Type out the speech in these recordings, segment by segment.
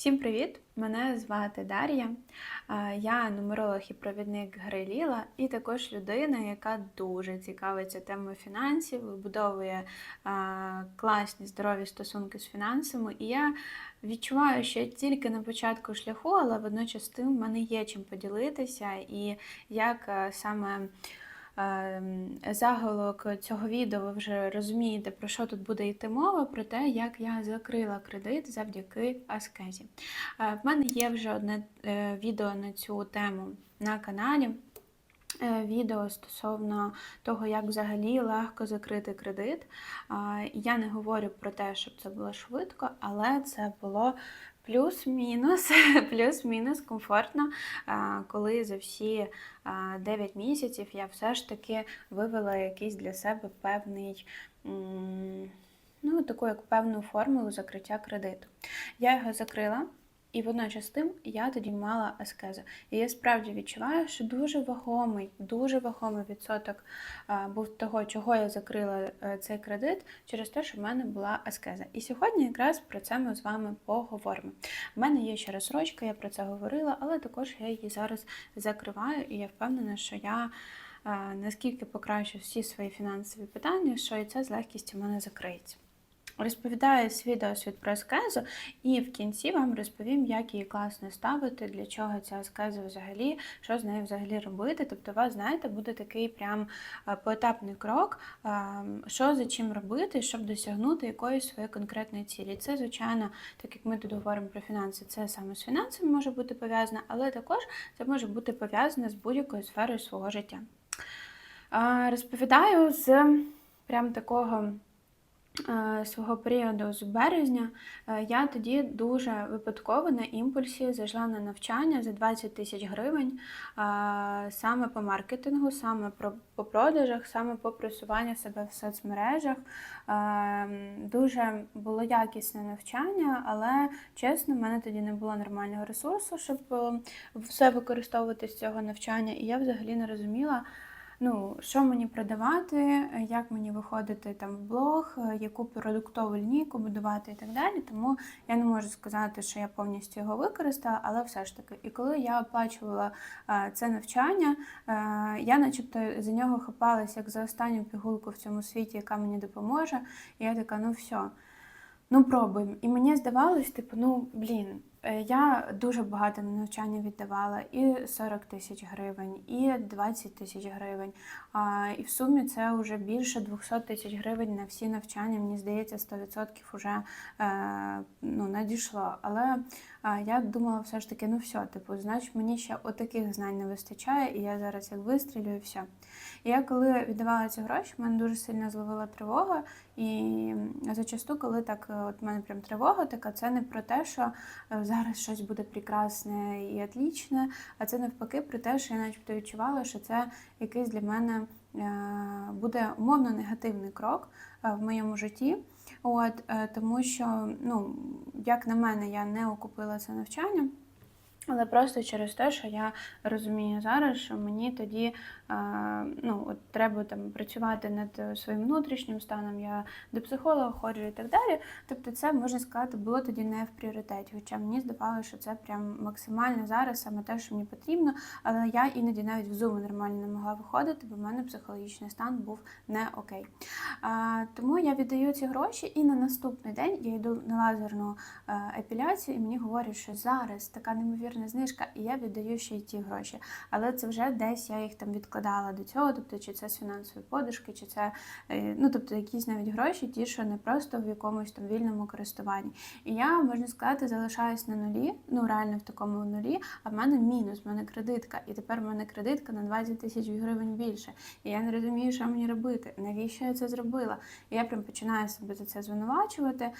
Всім привіт! Мене звати Дар'я. Я нумеролог і провідник гри Ліла, і також людина, яка дуже цікавиться темою фінансів, вибудовує класні здорові стосунки з фінансами. І я відчуваю, що я тільки на початку шляху, але водночас тим в мене є чим поділитися, і як саме. Ем, Заголовок цього відео ви вже розумієте, про що тут буде йти мова, про те, як я закрила кредит завдяки аскезі. Е, В мене є вже одне е, відео на цю тему на каналі. Е, Відео стосовно того, як взагалі легко закрити кредит. Я не говорю про те, щоб це було швидко, але це було плюс-мінус, плюс-мінус комфортно, коли за всі 9 місяців я все ж таки вивела якийсь для себе певний. Ну, таку як певну формулу закриття кредиту. Я його закрила, і водночас тим я тоді мала аскезу. І я справді відчуваю, що дуже вагомий, дуже вагомий відсоток був того, чого я закрила е, цей кредит, через те, що в мене була аскеза. І сьогодні якраз про це ми з вами поговоримо. У мене є ще розсрочка, я про це говорила, але також я її зараз закриваю, і я впевнена, що я. Наскільки покращу всі свої фінансові питання, що і це з легкістю в мене закриється. Розповідаю свій досвід про аскезу, і в кінці вам розповім, як її класно ставити, для чого ця аскеза взагалі, що з нею взагалі робити. Тобто, у вас, знаєте, буде такий прям е, поетапний крок, е, що за чим робити, щоб досягнути якоїсь своєї конкретної цілі. Це, звичайно, так як ми тут говоримо про фінанси, це саме з фінансами може бути пов'язано, але також це може бути пов'язане з будь-якою сферою свого життя. Е, Розповідаю з прям такого свого періоду з березня, е, я тоді дуже випадково на імпульсі зайшла на навчання за 20 тисяч гривень е, саме по маркетингу, саме по продажах, саме по просуванню себе в соцмережах. Е, Дуже було якісне навчання, але чесно, в мене тоді не було нормального ресурсу, щоб е, все використовувати з цього навчання, і я взагалі не розуміла ну, що мені продавати, як мені виходити там в блог, яку продуктову лінійку будувати і так далі. Тому я не можу сказати, що я повністю його використала, але все ж таки. І коли я оплачувала е, це навчання, е, я начебто за нього хапалась як за останню пігулку в цьому світі, яка мені допоможе. І я така, ну все. Ну, пробуємо. І мені здавалось, типу, ну блін, я дуже багато на навчання віддавала, і 40 тисяч гривень, і 20 тисяч гривень. І в сумі це вже більше 200 тисяч гривень на всі навчання. Мені здається, 100% вже е, ну, надійшло. Але е, я думала, все ж таки, ну все, типу, значить, мені ще отаких знань не вистачає, і я зараз як вистрілю, і все. І я коли віддавала ці гроші, мене дуже сильно зловила тривога. І зачасту, коли так, е, от мене прям тривога така, це не про те, що е, зараз щось буде прекрасне і отлічне, а це навпаки про те, що я начебто відчувала, що це якийсь для мене е, буде умовно негативний крок в моєму житті. От, е, тому що, ну, як на мене, я не окупила це навчання. Але просто через те, що я розумію зараз, що мені тоді ну, от треба там працювати над своїм внутрішнім станом, я до психолога ходжу і так далі. Тобто, це можна сказати, було тоді не в пріоритеті. Хоча мені здавалося, що це прям максимально зараз саме те, що мені потрібно. Але я іноді навіть в зуму нормально не могла виходити, бо в мене психологічний стан був не окей. А, тому я віддаю ці гроші, і на наступний день я йду на лазерну е, епіляцію, і мені говорять, що зараз така неймовірна знижка, і я віддаю ще й ті гроші. Але це вже десь я їх там відкладала до цього, тобто чи це з фінансової подушки, чи це е, ну тобто якісь навіть гроші, ті, що не просто в якомусь там вільному користуванні. І я можна сказати, залишаюсь на нулі, ну реально в такому нулі. А в мене мінус, в мене кредитка, і тепер в мене кредитка на 20 тисяч гривень більше. І я не розумію, що мені робити, навіщо я це зробила. І я прям починаю себе за це звинувачувати.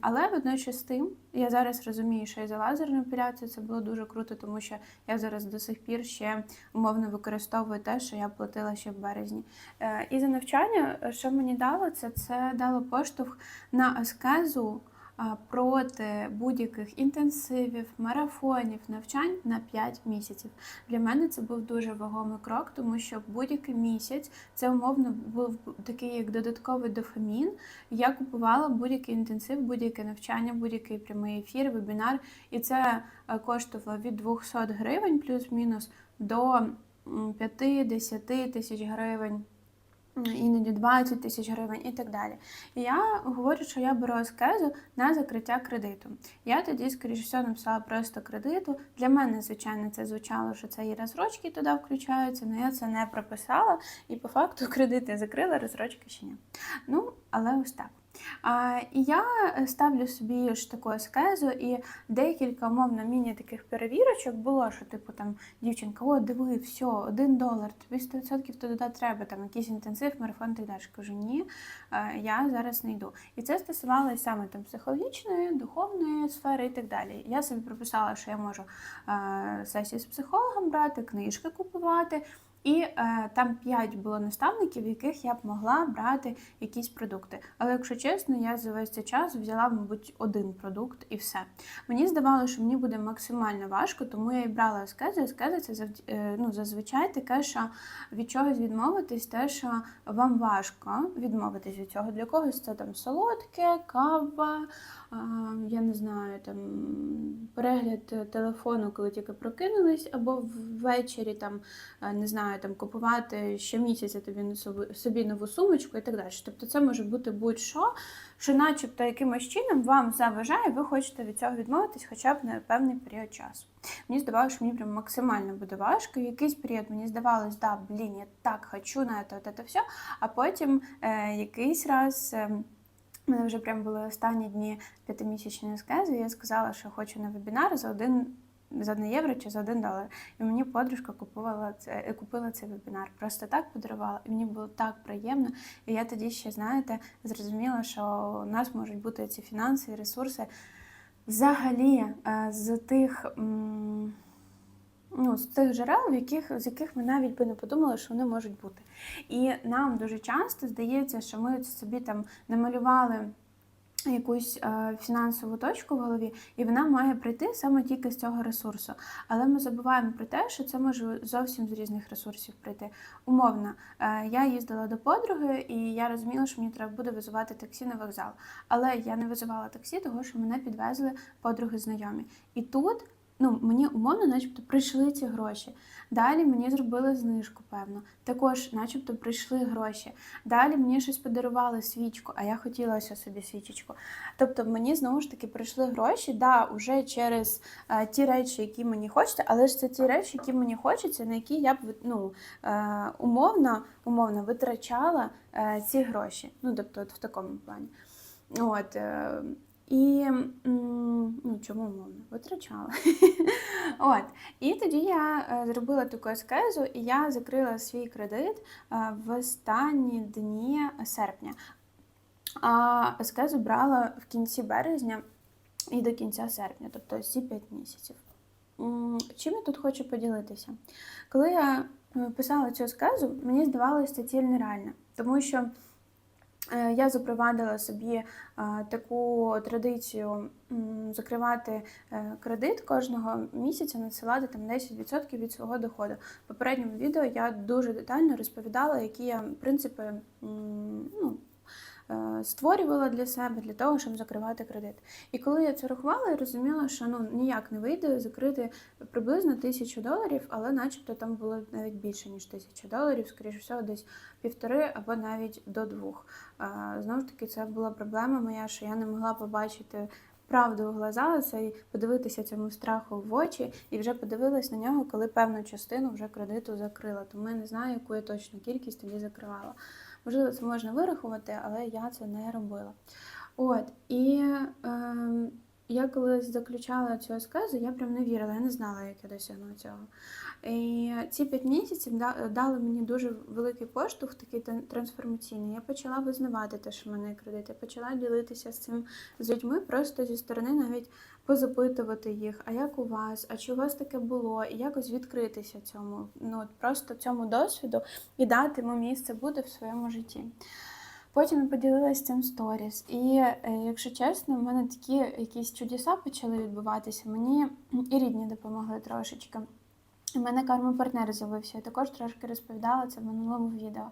Але водночас тим, я зараз розумію, що і за лазерну епіляцію це було дуже круто, тому що я зараз до сих пір ще умовно використовую те, що я платила ще в березні. Е, І за навчання, е, що мені дало, це, це дало поштовх на аскезу проти будь-яких інтенсивів, марафонів, навчань на 5 місяців. Для мене це був дуже вагомий крок, тому що будь-який місяць це умовно був такий як додатковий дофамін. Я купувала будь-який інтенсив, будь-яке навчання, будь-який прямий ефір, вебінар, і це е, коштувало від 200 гривень плюс-мінус до м, 5-10 тисяч гривень. Іноді 20 тисяч гривень і так далі. І я говорю, що я беру аскезу на закриття кредиту. Я тоді, скоріш все, написала просто кредиту. Для мене, звичайно, це звучало, що це і розрочки туди включаються, але я це не прописала. І по факту кредит я закрила, розрочки ще ні. Ну, але ось так. І я ставлю собі ж таку аскезу, і декілька умовно міні таких перевірочок було, що типу там дівчинка, о, диви, все, один долар, тобі 100% туди треба, там якийсь інтенсив, марафон так далі. Кажу, ні, е, я зараз не йду. І це стосувалося саме там психологічної, духовної сфери і так далі. Я собі прописала, що я можу е, сесії з психологом брати, книжки купувати. І е, там 5 було наставників, в яких я б могла брати якісь продукти. Але якщо чесно, я за весь цей час взяла, мабуть, один продукт і все. Мені здавалося, що мені буде максимально важко, тому я і брала аскезу. Аскеза це завд... е, ну, зазвичай таке, що від чогось відмовитись, те, що вам важко відмовитись від цього. Для когось це там солодке, кава, е, я не знаю, там перегляд телефону, коли тільки прокинулись, або ввечері там е, не знаю, там купувати щомісяця тобі собі, нову сумочку і так далі. Тобто це може бути будь-що, що начебто якимось чином вам заважає, ви хочете від цього відмовитись хоча б на певний період часу. Мені здавалося, що мені прям максимально буде важко. Якийсь період мені здавалось, да, блін, я так хочу на це, це, це все. А потім е, якийсь раз. Е, у мене вже прям були останні дні п'ятимісячної аскези, і я сказала, що хочу на вебінар за один за 1 євро чи за 1 долар. І мені подружка купувала це, е, купила цей вебінар. Просто так подарувала, і мені було так приємно. І я тоді ще, знаєте, зрозуміла, що у нас можуть бути ці фінансові ресурси взагалі е, з тих. Ну, з тих джерел, в яких, з яких ми навіть би не подумали, що вони можуть бути. І нам дуже часто здається, що ми собі там намалювали якусь е, фінансову точку в голові, і вона має прийти саме тільки з цього ресурсу. Але ми забуваємо про те, що це може зовсім з різних ресурсів прийти. Умовно, е, я їздила до подруги, і я розуміла, що мені треба буде визивати таксі на вокзал. Але я не визивала таксі, тому що мене підвезли подруги знайомі. І тут. Ну, мені умовно, начебто, прийшли ці гроші. Далі мені зробили знижку, певно. Також, начебто, прийшли гроші. Далі мені щось подарували свічку, а я хотіла собі свічечку. Тобто мені знову ж таки прийшли гроші, да, уже через е, ті речі, які мені хочеться, але ж це ті речі, які мені хочеться, на які я б ну, е, умовно, умовно витрачала е, ці гроші. Ну, тобто, от в такому плані. От, е, і ну, чому умовно? Витрачала. От. І тоді я е, зробила таку ескезу, і я закрила свій кредит е, в останні дні серпня. А ескезу брала в кінці березня і до кінця серпня, тобто всі 5 місяців. Чим я тут хочу поділитися? Коли я е, писала цю ескезу, мені здавалося ця ціль нереальна, тому що Я запровадила собі е, таку традицію закривати е, кредит кожного місяця, надсилати там 10% від свого доходу. В попередньому відео я дуже детально розповідала, які я принципи ну, е, створювала для себе для того, щоб закривати кредит. І коли я це рахувала, я розуміла, що ну ніяк не вийде закрити приблизно тисячу доларів, але начебто там було навіть більше ніж тисяча доларів, скоріше всього, десь півтори або навіть до двох. Знову ж таки, це була проблема моя, що я не могла побачити. Правду в глаза, це подивитися цьому страху в очі, і вже подивилась на нього, коли певну частину вже кредиту закрила. Тому я не знаю, яку я точну кількість тоді закривала. Можливо, це можна вирахувати, але я це не робила. От, і е, я коли заключала цю аскезу, я прям не вірила, я не знала, як я досягну цього. І ці п'ять місяців дали мені дуже великий поштовх, такий трансформаційний. Я почала визнавати те, що мене є кредит. Я почала ділитися з цим з людьми, просто зі сторони навіть позапитувати їх, а як у вас, а чи у вас таке було, і якось відкритися цьому, ну просто цьому досвіду і дати йому місце бути в своєму житті. Потім поділилася цим сторіс. І е, якщо чесно, в мене такі якісь чудеса почали відбуватися. Мені і рідні допомогли трошечки. У мене карма-партнер з'явився. Я також трошки розповідала це в минулому відео.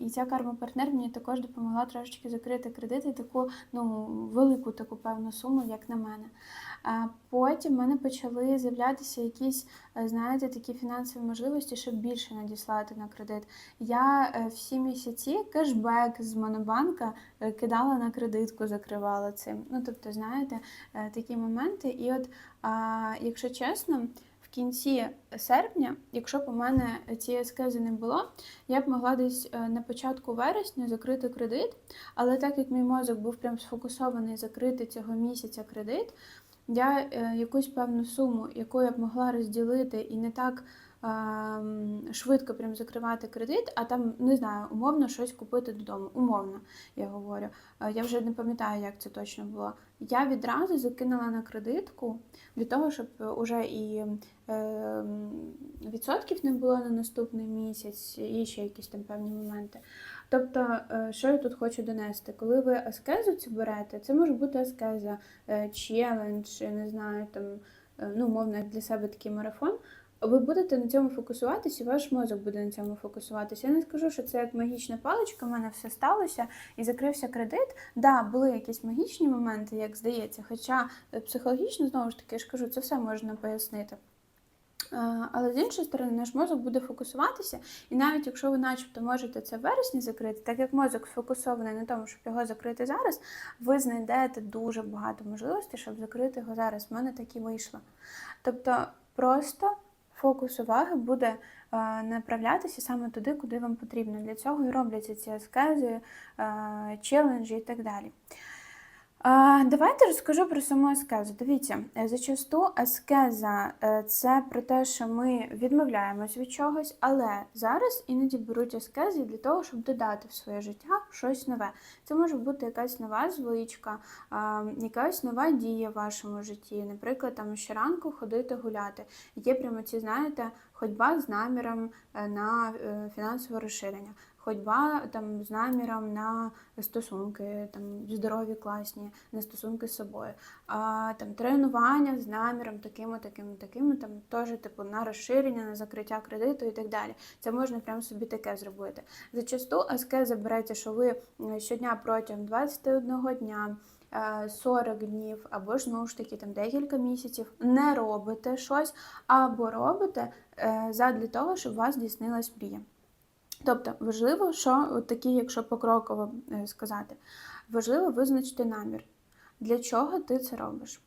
І ця карма-партнер мені також допомогла трошечки закрити кредити, таку ну, велику таку певну суму, як на мене. Потім в мене почали з'являтися якісь, е, знаєте, такі фінансові можливості, щоб більше надіслати на кредит. Я е, всі місяці кешбек з Монобанка е, кидала на кредитку, закривала цим. Ну, тобто, знаєте, такі моменти. І от, якщо чесно, кінці серпня, якщо б у мене цієї ескези не було, я б могла десь е, на початку вересня закрити кредит. Але так як мій мозок був прям сфокусований закрити цього місяця кредит, я е, якусь певну суму, яку я б могла розділити і не так ем, швидко прям закривати кредит, а там, не знаю, умовно щось купити додому. Умовно, я говорю. Е, Я вже не пам'ятаю, як це точно було. Я відразу закинула на кредитку для того, щоб уже і е, відсотків не було на наступний місяць, і ще якісь там певні моменти. Тобто, е, що я тут хочу донести? Коли ви аскезу цю берете, це може бути аскеза, е, челендж, не знаю, там, е, ну, умовно, для себе такий марафон. Ви будете на цьому фокусуватися, і ваш мозок буде на цьому фокусуватися. Я не скажу, що це як магічна паличка, в мене все сталося і закрився кредит. Да, були якісь магічні моменти, як здається, хоча е, психологічно, знову ж таки, я ж кажу, це все можна пояснити. Е, Але з іншої сторони, наш мозок буде фокусуватися, і навіть якщо ви, начебто, можете це в вересні закрити, так як мозок сфокусований на тому, щоб його закрити зараз, ви знайдете дуже багато можливостей, щоб закрити його зараз. В мене так і вийшло. Тобто, просто фокус уваги буде е, направлятися саме туди, куди вам потрібно. Для цього і робляться ці аскези, е, челенджі і так далі. Давайте розкажу про саму аскезу. Дивіться, е, зачасту аскеза е, це про те, що ми відмовляємось від чогось, але зараз іноді беруть аскези для того, щоб додати в своє життя щось нове. Це може бути якась нова звичка, якась нова дія в вашому житті. Наприклад, там щоранку ходити гуляти. Є прямо ці, знаєте, ходьба з наміром е, на фінансове розширення. Ходьба там з наміром на стосунки, там здорові, класні, на стосунки з собою. А там тренування з наміром такими, такими, такими, там теж типу на розширення, на закриття кредиту і так далі. Це можна прямо собі таке зробити. Зачасту аскеза береться, що ви е, щодня протягом 21 дня. е, 40 днів, або ж знову ж таки там декілька місяців не робите щось, або робите е, задля того, щоб у вас здійснилась мрія. Тобто важливо, що такі, якщо покроково е, сказати, важливо визначити намір. Для чого ти це робиш?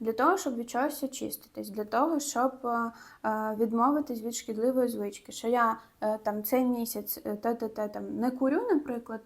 Для того, щоб від чогось очиститись, для того, щоб е, е, відмовитись від шкідливої звички, що я там цей місяць те-те-те там не курю, наприклад,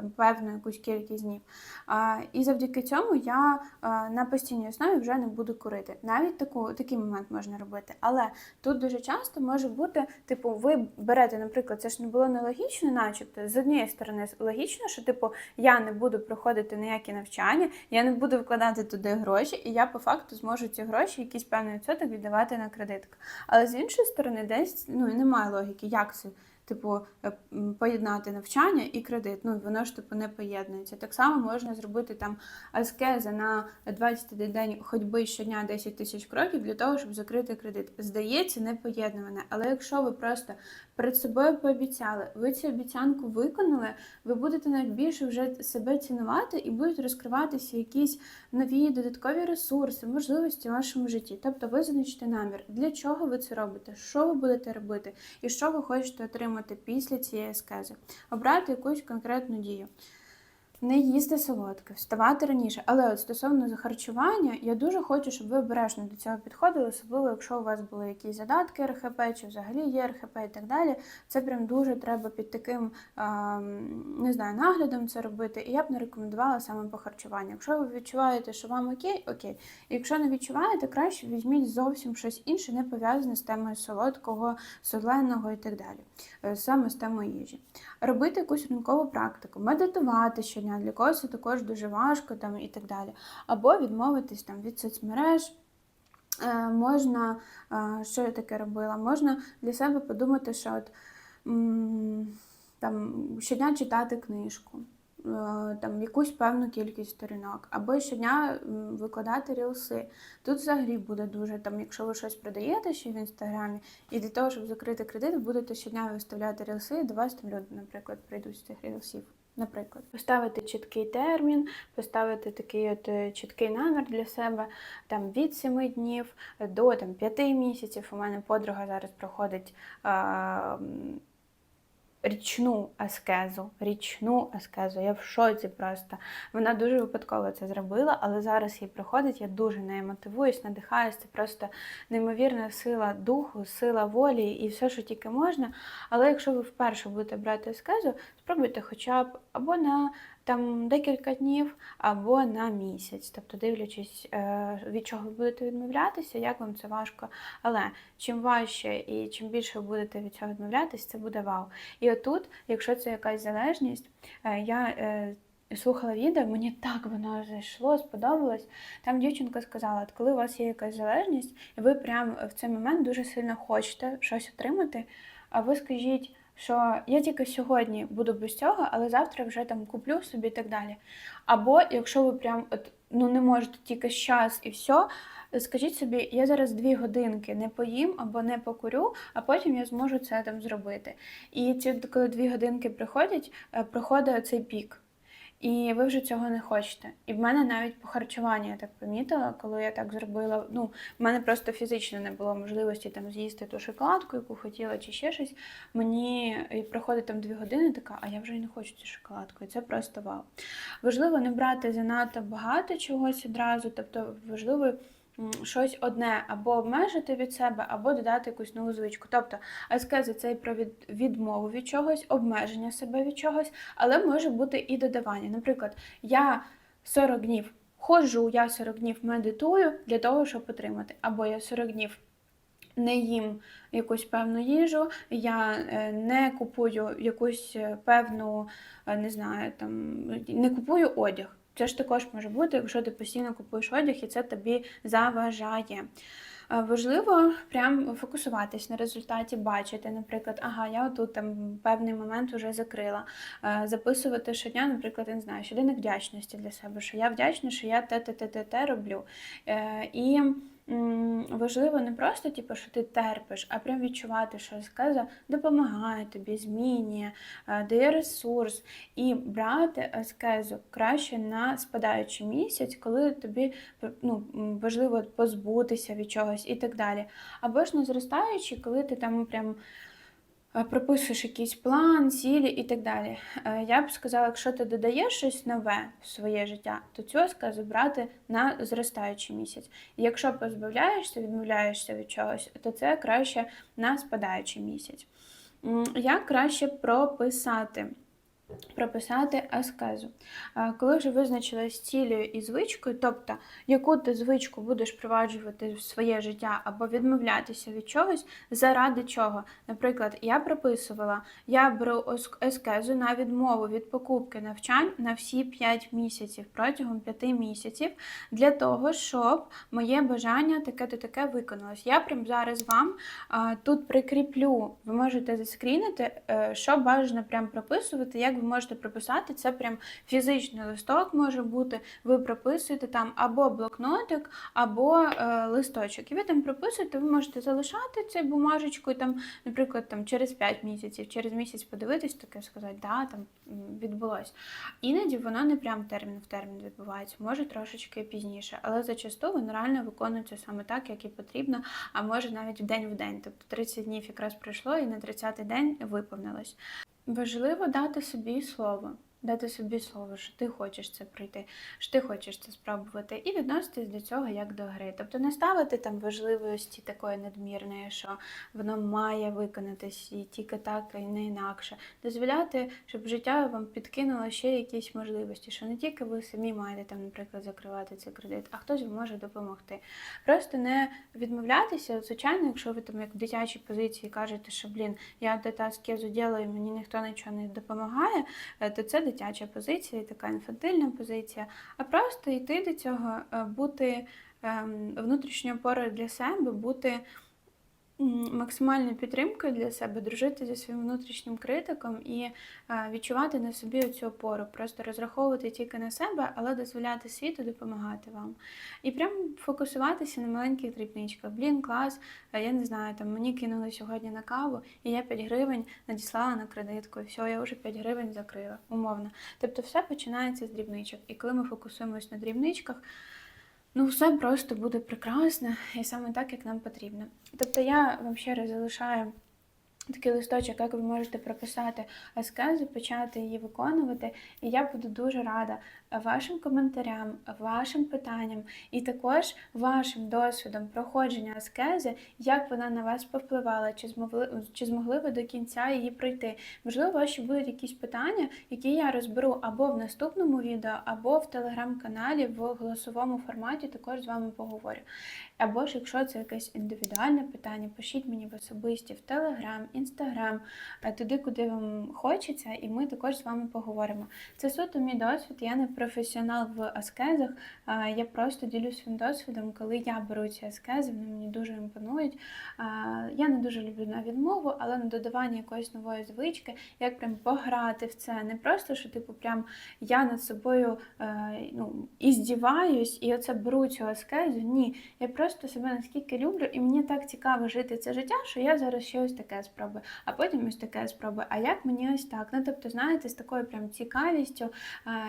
там певну якусь кількість днів. А, і завдяки цьому я е, на постійній основі вже не буду курити. Навіть таку, такий момент можна робити. Але тут дуже часто може бути, типу, ви берете, наприклад, це ж не було нелогічно, начебто, з однієї сторони логічно, що типу я не буду проходити ніякі навчання, я не буду вкладати туди гроші, і я по факту зможу ці гроші, якийсь певний відсоток віддавати на кредитку. Але з іншої сторони, десь ну немає логіки, як це. Типу, е, поєднати навчання і кредит. Ну, воно ж типу не поєднується. Так само можна зробити там аскеза на 21 день ходьби щодня 10 тисяч кроків для того, щоб закрити кредит. Здається, не поєднуване. Але якщо ви просто перед собою пообіцяли, ви цю обіцянку виконали, ви будете навіть більше вже себе цінувати і будуть розкриватися якісь нові додаткові ресурси, можливості в вашому житті. Тобто визначте намір, для чого ви це робите, що ви будете робити, і що ви хочете отримати після цієї аскези. Обрати якусь конкретну дію. Не їсти солодке, вставати раніше. Але от стосовно харчування, я дуже хочу, щоб ви обережно до цього підходили, особливо якщо у вас були якісь задатки РХП, чи взагалі є РХП і так далі. Це прям дуже треба під таким не знаю, наглядом це робити. І я б не рекомендувала саме по харчуванню. Якщо ви відчуваєте, що вам окей, окей. Якщо не відчуваєте, краще візьміть зовсім щось інше, не пов'язане з темою солодкого, соленого і так далі, Е, саме з темою їжі. Робити якусь ринкову практику, медитувати щодня, для когось також дуже важко там, і так далі. Або відмовитись там, від соцмереж. Е, можна, е, що я таке робила? Можна для себе подумати, що от, там щодня читати книжку, там якусь певну кількість сторінок, або щодня викладати рілси. Тут взагалі буде дуже там, якщо ви щось продаєте ще в інстаграмі, і для того, щоб закрити кредит, будете щодня виставляти рілси, до вас там люди, наприклад, прийдуть з цих рілсів. Наприклад, поставити чіткий термін, поставити такий от е, чіткий намір для себе там від 7 днів до там 5 місяців. У мене подруга зараз проходить а, річну аскезу. Річну аскезу. Я в шоці просто. Вона дуже випадково це зробила, але зараз їй приходить. Я дуже нею мотивуюсь, надихаюсь. Це просто неймовірна сила духу, сила волі і все, що тільки можна. Але якщо ви вперше будете брати аскезу, спробуйте хоча б або на там декілька днів, або на місяць, тобто дивлячись, е, від чого ви будете відмовлятися, як вам це важко. Але чим важче і чим більше будете від цього відмовлятися, це буде вау. І отут, якщо це якась залежність, е, я е, слухала відео, мені так воно зайшло, сподобалось. Там дівчинка сказала, от коли у вас є якась залежність, і ви прямо в цей момент дуже сильно хочете щось отримати, а ви скажіть. Що я тільки сьогодні буду без цього, але завтра вже там куплю собі і так далі. Або якщо ви прям от, ну не можете тільки час і все, скажіть собі, я зараз дві годинки не поїм або не покурю, а потім я зможу це там зробити. І ці коли дві годинки приходять, проходить цей пік. І ви вже цього не хочете. І в мене навіть по харчуванню я так помітила, коли я так зробила. Ну, в мене просто фізично не було можливості там з'їсти ту шоколадку, яку хотіла, чи ще щось. Мені і проходить там дві години, така, а я вже і не хочу цю шоколадку. І це просто вау. Важливо не брати занадто багато чогось одразу, тобто важливо. Щось одне або обмежити від себе, або додати якусь нову звичку. Тобто аскеза це і про від- відмову від чогось, обмеження себе від чогось, але може бути і додавання. Наприклад, я 40 днів ходжу, я 40 днів медитую для того, щоб отримати, або я 40 днів не їм якусь певну їжу, я е, не купую якусь е, певну, е, не знаю, там не купую одяг. Це ж також може бути, якщо ти постійно купуєш одяг і це тобі заважає. Е, Важливо прям фокусуватись на результаті, бачити, наприклад, ага, я отут там певний момент вже закрила. Е, Записувати щодня, наприклад, я не знаю, щоденник вдячності для себе, що я вдячна, що я те, те, те, те, те роблю. Е, І важливо не просто, типу, що ти терпиш, а прям відчувати, що сказа допомагає тобі, змінює, е, дає ресурс. І брати аскезу краще на спадаючий місяць, коли тобі ну, важливо позбутися від чогось і так далі. Або ж на зростаючий, коли ти там прям е, прописуєш якийсь план, цілі і так далі. Е, Я б сказала, якщо ти додаєш щось нове в своє життя, то цю сказу брати на зростаючий місяць. І якщо позбавляєшся, відмовляєшся від чогось, то це краще на спадаючий місяць. Як краще прописати? Прописати аскезу. Коли вже визначилась з цілею і звичкою, тобто яку ти звичку будеш впроваджувати в своє життя або відмовлятися від чогось, заради чого. Наприклад, я прописувала, я беру аскезу на відмову від покупки навчань на всі 5 місяців протягом 5 місяців для того, щоб моє бажання таке-то таке виконалось. Я прям зараз вам тут прикріплю, ви можете заскрінити, е, що бажано прям прописувати, як ви можете прописати. Це прям фізичний листок може бути. Ви прописуєте там або блокнотик, або е, листочок. І ви там прописуєте, ви можете залишати цю бумажечку, і там, наприклад, там через 5 місяців, через місяць подивитись, таке сказати, да, там відбулось. Іноді воно не прям термін в термін відбувається, може трошечки пізніше, але зачасту воно реально виконується саме так, як і потрібно, а може навіть в день в день. Тобто 30 днів якраз пройшло, і на 30-й день виповнилось. Важливо дати собі слово. Дати собі слово, що ти хочеш це пройти, що ти хочеш це спробувати, і відноситись до цього як до гри. Тобто не ставити там важливості такої надмірної, що воно має виконатись і тільки так, і не інакше. Дозволяти, щоб життя вам підкинуло ще якісь можливості, що не тільки ви самі маєте там, наприклад, закривати цей кредит, а хтось вам може допомогти. Просто не відмовлятися. Звичайно, якщо ви там як в дитячій позиції кажете, що блін, я та аскезу ділаю, мені ніхто нічого не допомагає, е, то це дитяча позиція, така інфантильна позиція. А просто йти до цього, е, бути ем, внутрішньою опорою для себе, бути м, максимальною підтримкою для себе, дружити зі своїм внутрішнім критиком і відчувати на собі цю опору, просто розраховувати тільки на себе, але дозволяти світу допомагати вам. І прям фокусуватися на маленьких дрібничках. Блін, клас, я не знаю, там мені кинули сьогодні на каву, і я 5 гривень надіслала на кредитку. І все, я вже 5 гривень закрила, умовно. Тобто все починається з дрібничок. І коли ми фокусуємось на дрібничках, ну все просто буде прекрасно і саме так, як нам потрібно. Тобто я вам ще раз залишаю. Такий листочок, як ви можете прописати аскезу, почати її виконувати. І я буду дуже рада вашим коментарям, вашим питанням і також вашим досвідом проходження аскези, як вона на вас повпливала, чи змогли, чи змогли ви до кінця її пройти. Можливо, ваші будуть якісь питання, які я розберу або в наступному відео, або в телеграм-каналі в голосовому форматі також з вами поговорю. Або ж, якщо це якесь індивідуальне питання, пишіть мені в особисті в Телеграм, Інстаграм, е, туди, куди вам хочеться, і ми також з вами поговоримо. Це суто мій досвід. Я не професіонал в аскезах. Я просто ділюсь своїм досвідом, коли я беру ці аскези, вони мені дуже імпонують. Я не дуже люблю на відмову, але на додавання якоїсь нової звички, як прям пограти в це. Не просто, що типу, прям я над собою е, ну, і здіваюсь, і оце беру цю аскезу. Ні, я просто себе наскільки люблю, і мені так цікаво жити це життя, що я зараз ще ось таке спробую, а потім ось таке спробую. А як мені ось так? Ну тобто, знаєте, з такою прям цікавістю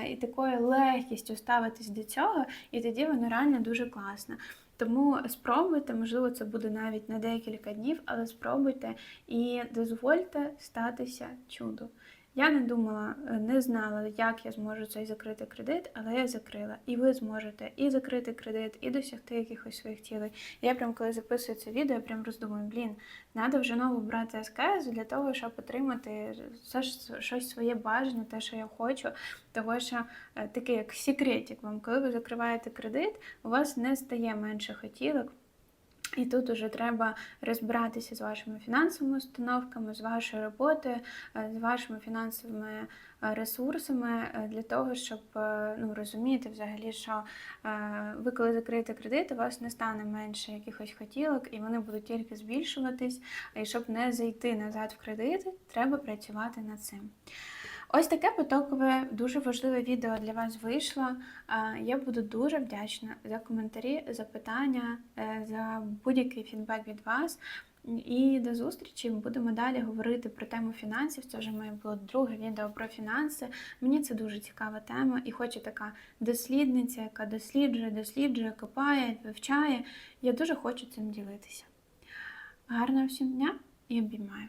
і такою легкістю ставитись до цього, і тоді воно реально дуже класно. Тому спробуйте, можливо, це буде навіть на декілька днів, але спробуйте і дозвольте статися чуду. Я не думала, е, не знала, як я зможу цей закрити кредит, але я закрила. І ви зможете і закрити кредит, і досягти якихось своїх цілей. Я прям коли записую це відео, я прям роздумую, блін, треба вже нову брати СКС для того, щоб отримати все ж щось своє бажане, те, що я хочу. Того що е, такий як секретик вам, коли ви закриваєте кредит, у вас не стає менше хотілок. І тут уже треба розбиратися з вашими фінансовими установками, з вашою роботою, е, з вашими фінансовими е, ресурсами е, для того, щоб ну, розуміти взагалі, що ви, коли закриєте кредит, у вас не стане менше якихось хотілок, і вони будуть тільки збільшуватись. І щоб не зайти назад в кредити, треба працювати над цим. Ось таке потокове, дуже важливе відео для вас вийшло. Я буду дуже вдячна за коментарі, за питання, е, за будь-який фідбек від вас. І до зустрічі будемо далі говорити про тему фінансів. Це вже моє було друге відео про фінанси. Мені це дуже цікава тема, і хочу така дослідниця, яка досліджує, досліджує, копає, вивчає. Я дуже хочу цим ділитися. Гарного всім дня і обіймаю!